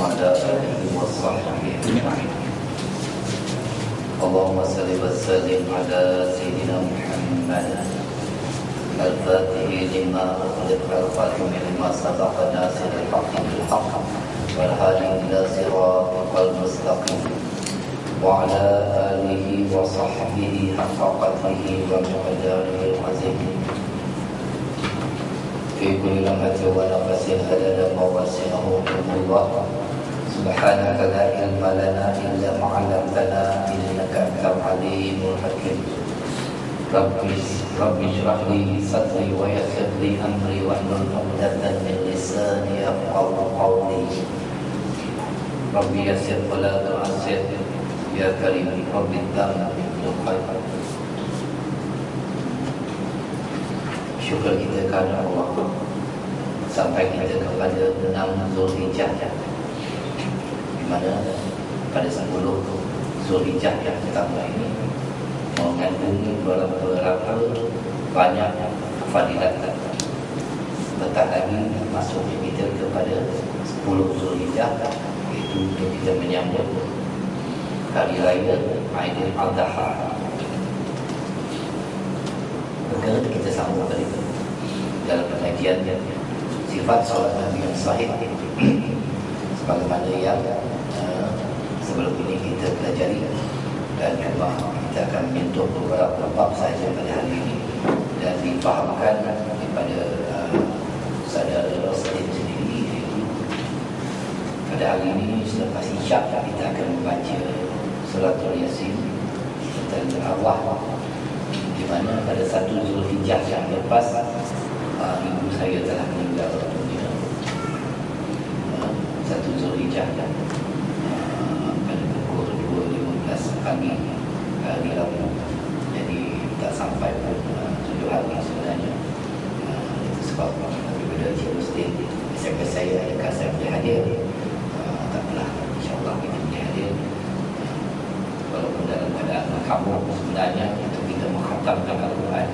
وعلى آله وصحبه أجمعين اللهم صل وسلم على سيدنا محمد. الفاتح لما أغلق الخاتم لما سبق ناصر الحق بالحق والهادي إلى صراطك المستقيم. وعلى آله وصحبه حق قدره ومقداره العظيم. في كل لمحة ونفس عدد مواسعه الله. سبحانك لا علم لنا إلا ما علمتنا إنك أنت العليم الحكيم رب رب اشرح لي صدري ويسر لي أمري واحلل عقدة من لساني يفقهوا قولي رب يسر ولا تعسر يا كريم رب الدم بالخير Syukur kita kerana Allah Sampai kita kepada 6 Zulhijjah mana pada 10 Zulhijjah yang pertama ini Mengandungi beberapa banyak fadilat Bentar lagi masuk kita kepada 10 Zulhijjah. Untuk kita menyambut Hari Raya Aidil Adha. Perkara kita sambung tadi dalam pengajian sifat solat Nabi yang sahih sebagaimana yang sebelum ini kita pelajari dan juga kita akan menyentuh beberapa bab saja pada hari ini dan difahamkan kepada uh, saudara Rasulullah sendiri. Iaitu pada hari ini selepas isyak kita akan membaca surat Yasin tentang arwah di mana pada satu Zulhijjah yang lepas uh, ibu saya telah meninggal dunia. Uh, satu Zulhijjah. yang pukul 2.15 pagi hari Rabu jadi tak sampai pun uh, tujuh hari sebenarnya. Uh, itu sebab daripada Encik Mustin SMS saya adakah saya boleh hadir uh, tak apalah insyaAllah kita boleh hadir uh, walaupun dalam keadaan kamu sebenarnya kita kita menghatamkan Al-Quran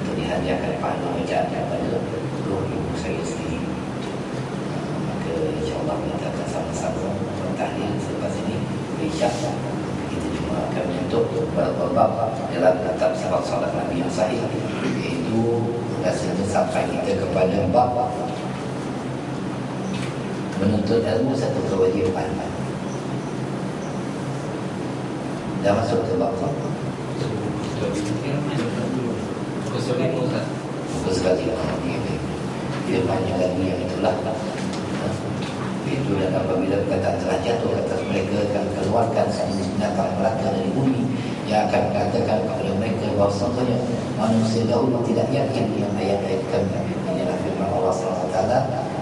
untuk dihadiahkan pahala bacaan kepada roh ibu saya sendiri. Uh, maka insyaAllah kita akan sama-sama bertahlil selepas ini. InsyaAllah kita cuma akan menyentuh bab dalam kitab sebab salat Nabi yang sahih. Iaitu rasanya sampai kita kepada bab menuntut ilmu satu kewajipan. Dah masuk ke tu? Muka sekali. Firmannya lagi yang itulah. Itu dan apabila kata telah jatuh atas mereka akan keluarkan semua binatang melaka dari bumi Yang akan mengatakan kepada mereka bahawa Manusia dahulu tidak yakin yang ayat-ayat kami. Inilah firman Allah SWT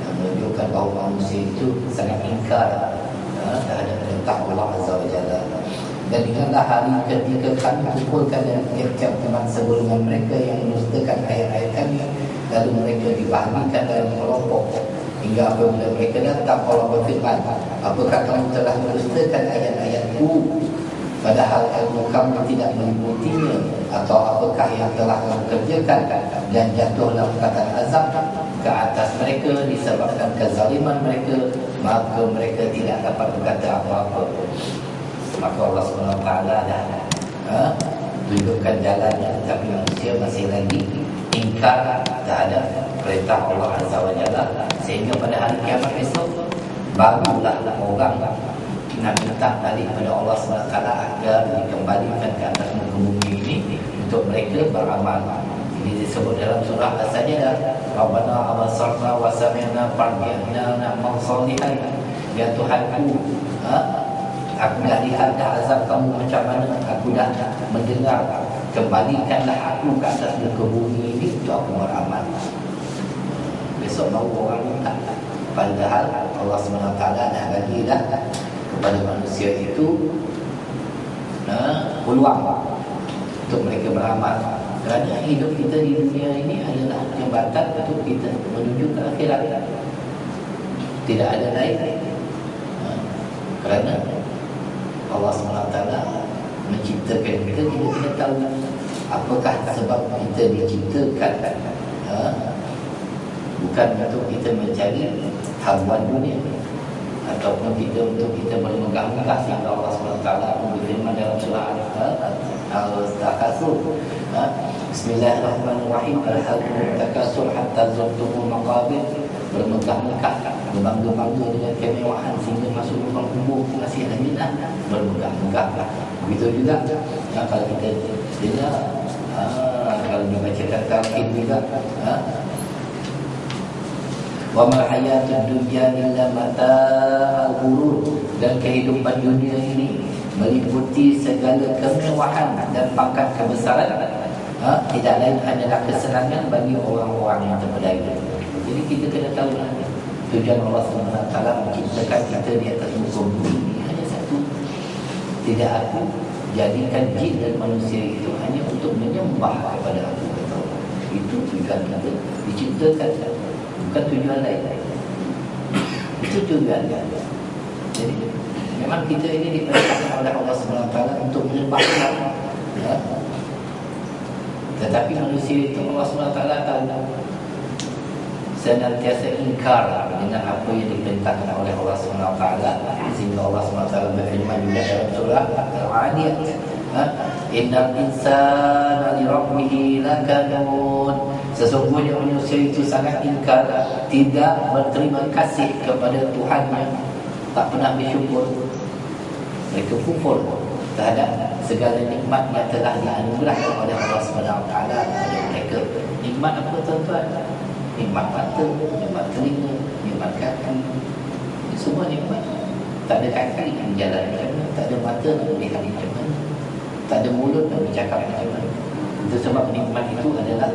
Yang menunjukkan bahawa manusia itu sangat ingkar Terhadap perintah Allah Azza wa Jalla. Dan ingatlah hari ketika kami kumpulkan dan tiap-tiap teman sebelumnya mereka yang menustakan ayat-ayat kami lalu mereka dibahagikan dalam kelompok hingga apabila mereka datang Allah berfirman apakah kamu telah menustakan ayat-ayatku padahal ilmu kamu tidak meliputinya atau apakah yang telah kamu kerjakan dan jatuhlah perkataan azab ke atas mereka disebabkan kezaliman mereka maka mereka tidak dapat berkata apa-apa. Maka Allah SWT dah ha, tunjukkan jalannya. Tapi manusia masih lagi ingkar terhadap perintah Allah Azza wa Jalla. Sehingga pada hari kiamat besok barulah orang nak minta balik kepada Allah SWT agar dikembalikan ke atas muka bumi ini untuk mereka beramal. Ini disebut dalam surah As-Sajdah Rabbana abasarna wa sami'na farji'na na'mal salihan. Ya Tuhanku ha? Aku dah lihat dah azab kamu macam mana Aku dah mendengar. Kembalikanlah aku ke atas muka bumi ini Untuk aku beramal. Besok baru orang minta. Padahal Allah SWT dah bagi dah Kepada manusia itu nah, Peluang Untuk mereka beramal. Kerana hidup kita di dunia ini Adalah jembatan untuk kita Menuju ke akhirat. Tidak ada lain. Kerana Allah SWT menciptakan kita kita kena tahu apakah sebab kita diciptakan. Ha? bukan untuk kita mencari habuan dunia ataupun kita untuk kita boleh megah-megah sehingga Allah SWT berfirman dalam surah Al-Takasur ha? Bismillahirrahmanirrahim. Al-Hakum Takasur Hatta Zurtumu Maqabir Bermegah-megah. Berbangga-bangga dengan kemewahan Sehingga masuk lubang kubur Masih aminah Bermegah-megah. Begitu juga ha, Kalau kita ha, Kalau dia baca kata ha? Wa ma hayatud dunya illa mata'ul dan kehidupan dunia ini meliputi segala kemewahan dan pangkat kebesaran. Ha? tidak lain hanyalah kesenangan bagi orang-orang yang terpedaya. Jadi kita kena tahu lah tujuan Allah SWT menciptakan kita di atas muka bumi ini hanya satu. Tidak aku jadikan jin dan manusia itu hanya untuk menyembah kepada aku. Itu tujuan kita diciptakan bukan tujuan lain itu tujuan jadi memang kita ini diperintahkan oleh Allah SWT untuk menyembah ya. tetapi manusia itu Allah SWT tahu senantiasa ingkar dengan apa yang diperintahkan oleh Allah SWT sehingga Allah SWT berfirman juga dalam surah Al-Adiyah ha? Innal insana li rabbihi lakanud Sesungguhnya manusia itu sangat ingkar Tidak berterima kasih kepada Tuhannya. Tak pernah bersyukur. Mereka kufur terhadap segala nikmat yang telah dianugerahkan oleh Allah SWT kepada mereka. Nikmat apa tuan-tuan? Nikmat mata, nikmat telinga, nikmat kaki. Semua nikmat. Tak ada kaki yang jalan macam mana Tak ada mata nak melihat macam mana Tak ada mulut nak bercakap macam mana sebab nikmat itu adalah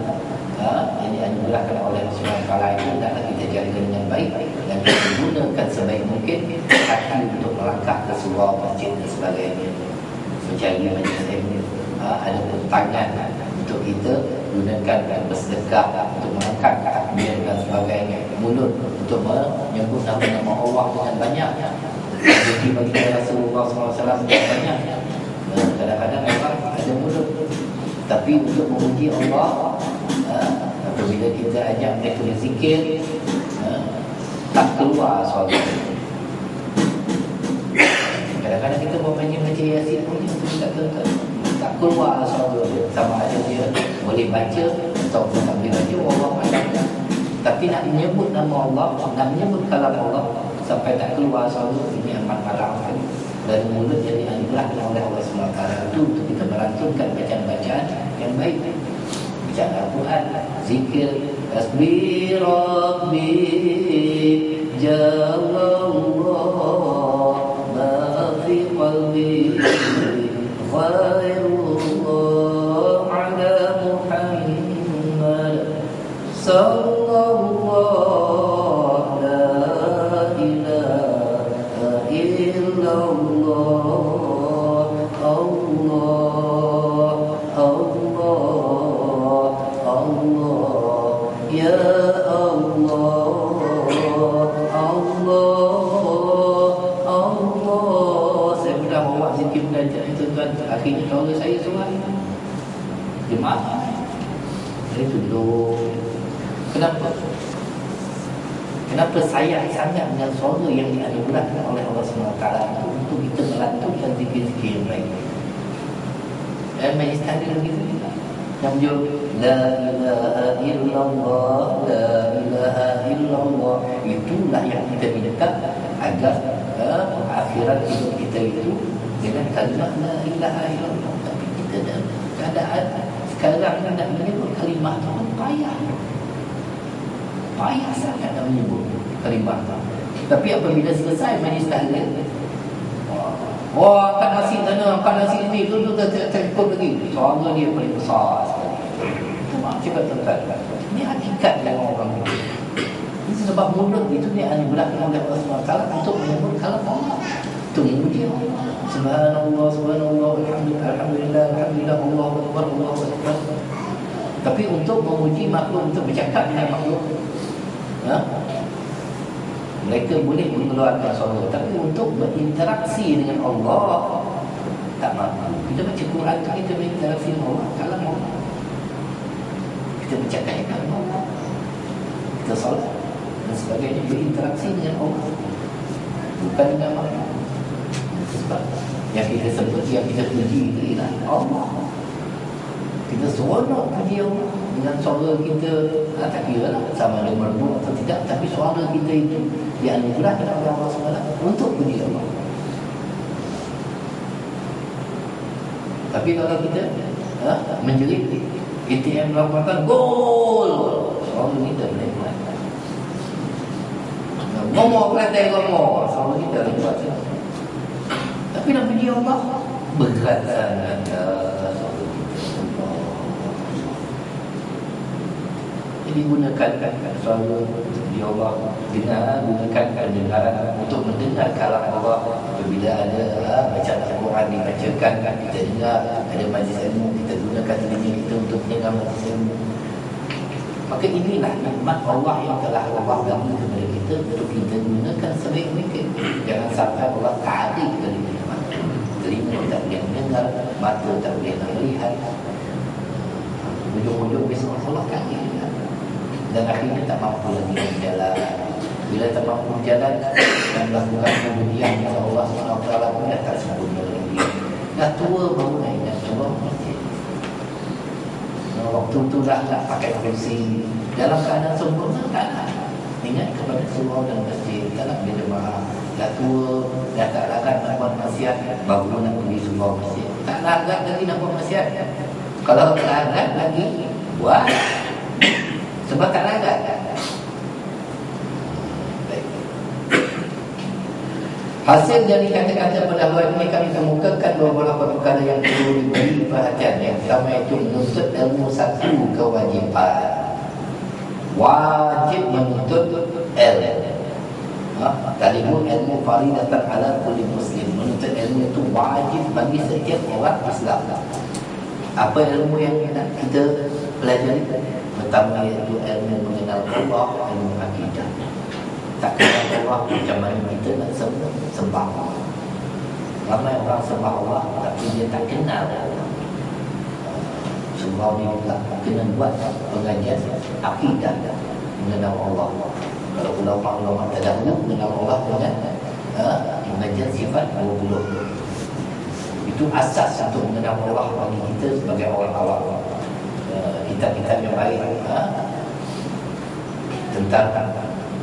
ha, yang dianugerahkan oleh Rasulullah Kala itu adalah kita jaga dengan baik dan kita gunakan sebaik mungkin kaki untuk melangkah ke surau masjid dan sebagainya. Mencari majlis ilmu ha, ada tangan untuk kita gunakan dan bersedekah untuk mengangkat takbir dan sebagainya. Mulut untuk menyebut nama-nama Allah dengan banyak. Jadi bagi Rasulullah SAW banyak kadang-kadang orang ada mulut tapi untuk memuji Allah ha, apabila kita ajak mereka berzikir ha, tak keluar suara kadang-kadang kita buat baca-baca yasin pun itu tak keluar tak keluar suara sama ada dia boleh baca atau tak boleh baca Allah pandang tapi nak menyebut nama Allah nak menyebut kalam Allah sampai tak keluar suara ini amat malam dan mulut yang dianugerahkan oleh Allah SWT itu untuk kita melantunkan bacaan-bacaan yang baik. Bacaan Al-Quran zikir tasbih rabbi jalallah Saya mudah bawa zikir belajar itu tuan akhirnya kalau saya surat jemaah. Saya duduk kenapa? Kenapa sayang sangat dengan suara yang dianugerahkan oleh Allah SWT untuk kita melantunkan zikir-zikir yang baik. Dan majlis tadi lagi tu yang menjawab La ilaha illallah La ilaha illallah. Itulah yang kita minta Agar uh, akhirat hidup kita itu Dengan kalimat La ilaha illallah Tapi kita dah keadaan Sekarang nak menyebut kalimah itu payah Payah sangat nak menyebut kalimah Tapi apabila selesai majlis Wah, kan nasi sana, kan nasi ini, tu tu tak cukup lagi. Suara dia paling besar sekali. Itu mak cakap tentang Ini hakikat yang orang ini. Ini sebab mulut itu dia anugerahkan oleh Allah SWT untuk menyebut kalam Allah. Memuji Allah. Subhanallah, subhanallah, alhamdulillah, alhamdulillah, alhamdulillah, Allah Akbar, Allah. Tapi untuk memuji makhluk, untuk bercakap dengan makhluk, ha? mereka boleh mengeluarkan suara tapi untuk berinteraksi dengan Allah tak mampu kita baca Quran tu kita berinteraksi dengan Allah kalau mau kita bercakap dengan Allah kita solat dan sebagainya berinteraksi dengan Allah bukan dengan makhluk sebab yang kita sebut yang kita puji itu ialah Allah. Kita seronok puji Allah. Dengan suara kita ah, tak kira lah sama ada merdu atau tidak tapi suara kita itu dianugerahkan oleh Allah SWT untuk puji Allah. Tapi kalau kita ha, menjerit ATM laporkan gol! Suara kita boleh buat. Ngomong pelantai ngomong. Suara kita boleh buat tapi nak puji Allah berat sangat suara kita jadi gunakan suara di Allah. Dengan gunakan kedengaran untuk mendengar kalam Allah. Apabila ada ha, bacaan Al-Quran dibacakan kita dengar ada majlis ilmu kita gunakan telinga kita untuk dengar majlis ilmu. Maka inilah nikmat Allah yang telah Allah bagi kepada kita untuk kita gunakan sebaik mungkin jangan sampai Allah tarik dari nikmat telinga tak mendengar mata tak boleh melihat. Ujung-ujung bisnes Allah kaki dan akhirnya tak mampu lagi berjalan. Bila tak mampu berjalan dan melakukan kemudian yang Allah SWT pun dah tak sempurna lagi. Dah tua baru nak ingat coba masjid waktu tu dah tak pakai kursi. Dalam keadaan sempurna tak ingat kepada surau dan masjid tak nak bila jemaah dah tua dah tak larat nak buat maksiat baru nak pergi surau masjid larat lagi nak buat maksiat. Kalau larat lagi buat. Sebab tak larat Hasil dari kata-kata awal ini kami kemukakan beberapa perkara yang perlu diberi perhatian Yang pertama itu menuntut ilmu satu kewajipan. Wajib menuntut ilmu. Ha? Pun ilmu faridatan ala kulli muslim Menuntut ilmu itu wajib bagi setiap orang Islam. Apa ilmu yang kita pelajari? Pertama iaitu ilmu mengenal Allah, ilmu akidah. Tak kenal Allah macam mana kita nak sembah, sembah Allah? Ramai orang sembah Allah tapi dia tak kenal Allah. Sembah ni juga kena buat pengajian akidah mengenal Allah. Kalau ulama-ulama terdahulu mengenal Allah dengan ha, pengajian sifat 20 itu asas untuk mengenal Allah bagi kita sebagai orang awam. Uh, kitab-kitab yang baik ha, tentang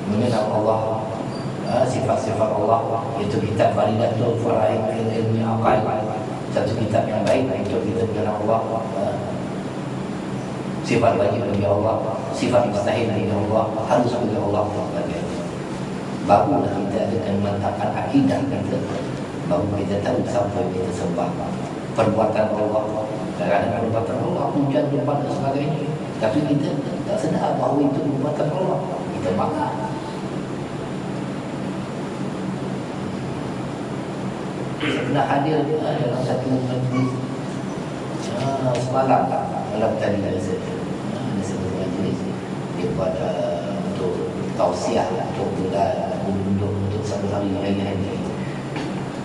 mengenal Allah ha, sifat-sifat Allah itu kitab Faridatul Faraid ilmi akal satu kitab yang baik untuk kita mengenal Allah ha. sifat wajib bagi Allah sifat mustahil bagi Allah harus bagi Allah barulah kita akan meletakkan akidah kita. Baru kita tahu siapa kita sembah. Perbuatan Allah kadang-kadang perbuatan Allah hujan depan dan sebagainya. Tapi kita tak sedar bahawa itu perbuatan Allah. Kita makan pernah hadir uh, dalam satu majlis. Uh, semalam malam tadi ada saya uh, ada satu majlis. Dia buat uh, tausiah untuk bulan untuk untuk satu hari hari hari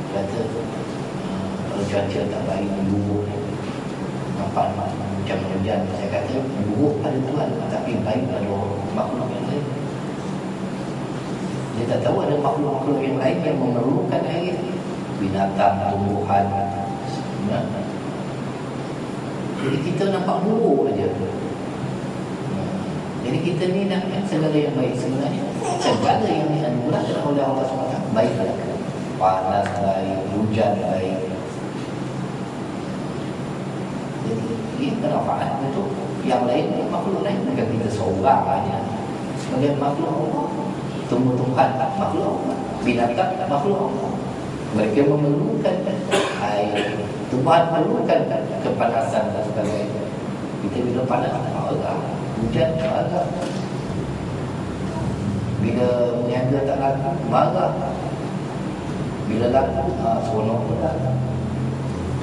kata uh, kalau cuaca tak baik buruk nampak macam hujan. Saya kata buruk pada Tuhan. Tapi baik pada makhluk yang lain. Dia tak tahu ada makhluk-makhluk yang lain yang memerlukan air. Binatang, tumbuhan. Jadi kita nampak buruk aja. Jadi kita ni nak segala yang baik sebenarnya. Segala yang dianugerahkan oleh Allah SWT. Baik Panas baik, hujan baik. Jadi ini manfaat untuk yang lain Makhluk lain. Bukan kita seorang aja Sebagai makhluk Allah. Tumbuh-tumbuhan makhluk Allah. Binatang makhluk Allah. Mereka memerlukan air. Tuhan memerlukan kepanasan dan sebagainya. Kita bila panas Allah Hujan Allah Bila meniaga tak laku Marah Bila laku ha, Seronok pula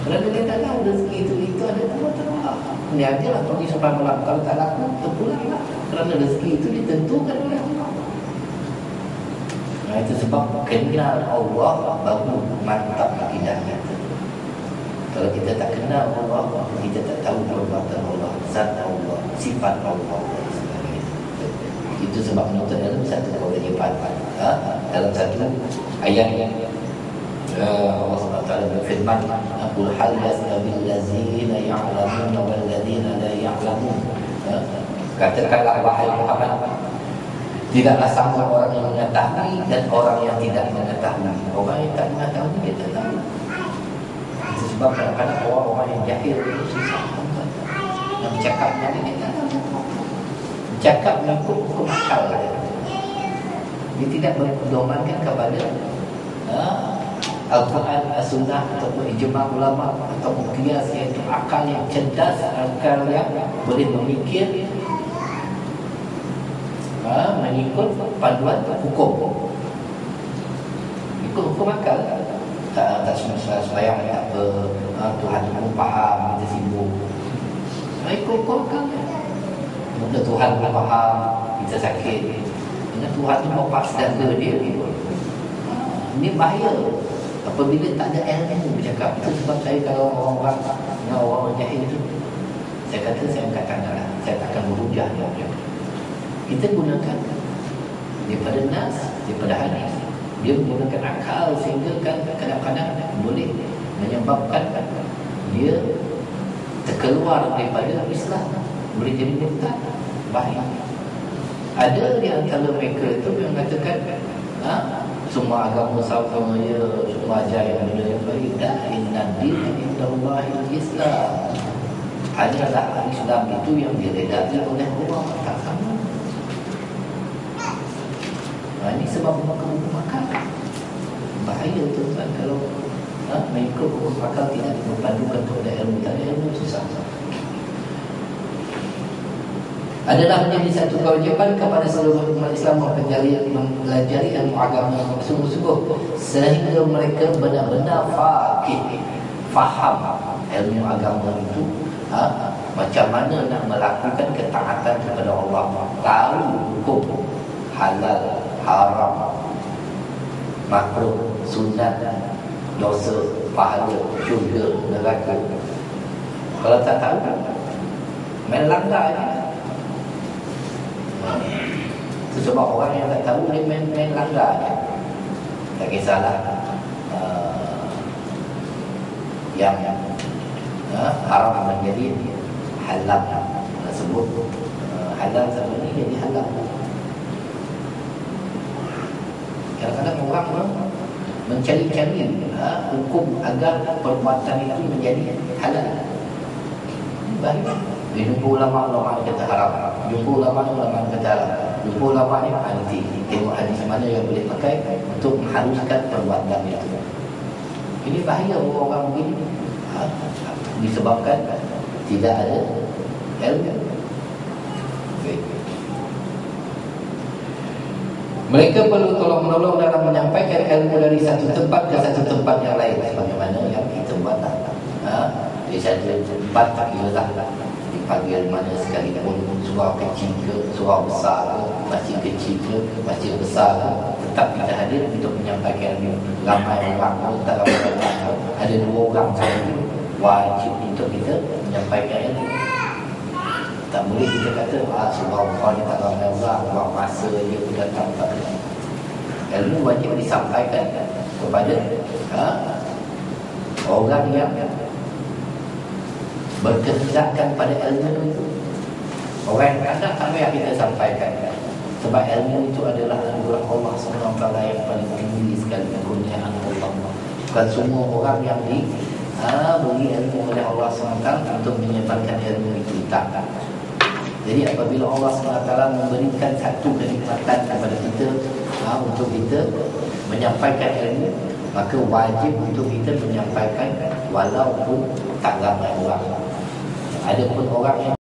Kerana dia tak tahu rezeki itu Itu ada Tuhan Allah Meniaga lah pergi sampai malam Kalau tak laku terpulang lah. Kerana rezeki itu ditentukan oleh Allah. Nah, itu sebab kenal Allah baru mantap akidah kita. Kalau kita tak kenal Allah, kita tak tahu perbuatan Allah, zat Allah, sifat Allah. Itu sebab menuntut dalam satu kewajipan. ha? dalam satu ayat uh, Allah SWT berfirman Qul hal yastabil lazina ya'lamuna wal ladina la ya'lamun ha? katakanlah wahai Muhammad tidaklah sama orang yang mengetahui dan orang yang tidak mengetahui orang yang tak mengetahui dia tak tahu sebab kadang-kadang orang-orang yang jahil itu susah yang bercakap dengan dia tahu bercakap mengikut hukum akal dia tidak berdomankan kepada uh, Al-Quran, As-Sunnah ataupun ijma ulama ataupun kias iaitu akal yang cerdas, akal yang boleh memikir ha, mengikut panduan hukum. Ikut hukum akal tak tak semasa sembahyang tak apa ha, Tuhan pun faham kita sibuk. Hukum akal. Mungkin Tuhan pun faham kita sakit. Dengan Tuhan tu mau pas dia. Ini bahaya apabila tak ada ilmu bercakap itu sebab saya kalau orang-orang dengan orang jahil itu saya kata saya angkat tangan lah. saya takkan berhujah dia kita gunakan daripada nas daripada hadis dia menggunakan akal sehingga kan kadang-kadang boleh menyebabkan dia terkeluar daripada Islam. Boleh jadi murtad bahaya ada di antara mereka itu yang mengatakan ha, semua agama sama ya semua ajar yang ada yang baik dan inna din indallahi islam hanyalah Islam itu yang diredai oleh Allah. Tak sama. Nah, ini sebab hukum akal bahaya tu kan kalau ha, mengikut hukum akal tidak berpandukan kepada ilmu. Tak ada ilmu susah. Adalah menjadi satu kewajipan kepada seluruh umat Islam mempelajari mempelajari ilmu agama sungguh-sungguh sehingga mereka benar-benar faqih faham ilmu agama itu ha? macam mana nak melakukan ketaatan kepada Allah. Tahu hukum halal haram makruh sunat dosa pahala syurga neraka. Kalau tak tahu main langgar itu sebab orang yang tak tahu dia main-main langgar je. Tak kisahlah uh, yang uh, haram menjadi halal tersebut uh, halal sama ni jadi halal kadang-kadang orang mencari-cari uh, hukum agar perbuatan itu menjadi halal. Baik. Dia jumpa ulama-ulama kata haram. Jumpa ulama-ulama kata haram. Jumpa ulama ni nanti Tengok hadis mana yang boleh pakai Untuk mengharuskan perbuatan itu. Ini bahaya orang-orang begini. Ha? Disebabkan Tidak ada ilmu Mereka perlu tolong menolong dalam menyampaikan ilmu dari satu tempat ke satu tempat yang lain. Bagaimana yang kita buat ha? Di satu tempat tak kira lah dipanggil mana sekalipun surau kecil ke surau besar ke masjid kecil ke masjid besar ke tetap kita hadir untuk menyampaikan ilmu. Ramai orang pun tak ramai orang ada dua orang sahaja wajib untuk kita menyampaikan ilmu tak boleh kita kata ah surau kau ni tak ramai orang buang masa je pun datang. Tak ilmu wajib disampaikan kepada ha, orang yang berkehendakkan pada ilmu itu. Orang yang kadang tak payah kita sampaikan. Sebab ilmu itu adalah anugerah Allah SWT yang paling tinggi sekali kurniaan Allah. Bukan semua orang yang di ha, beri ilmu oleh Allah SWT untuk menyebarkan ilmu itu. Tak jadi apabila Allah SWT memberikan satu kenikmatan kepada kita ha, untuk kita menyampaikan ilmu maka wajib untuk kita menyampaikan walaupun tak ramai orang. Ada pun orang yang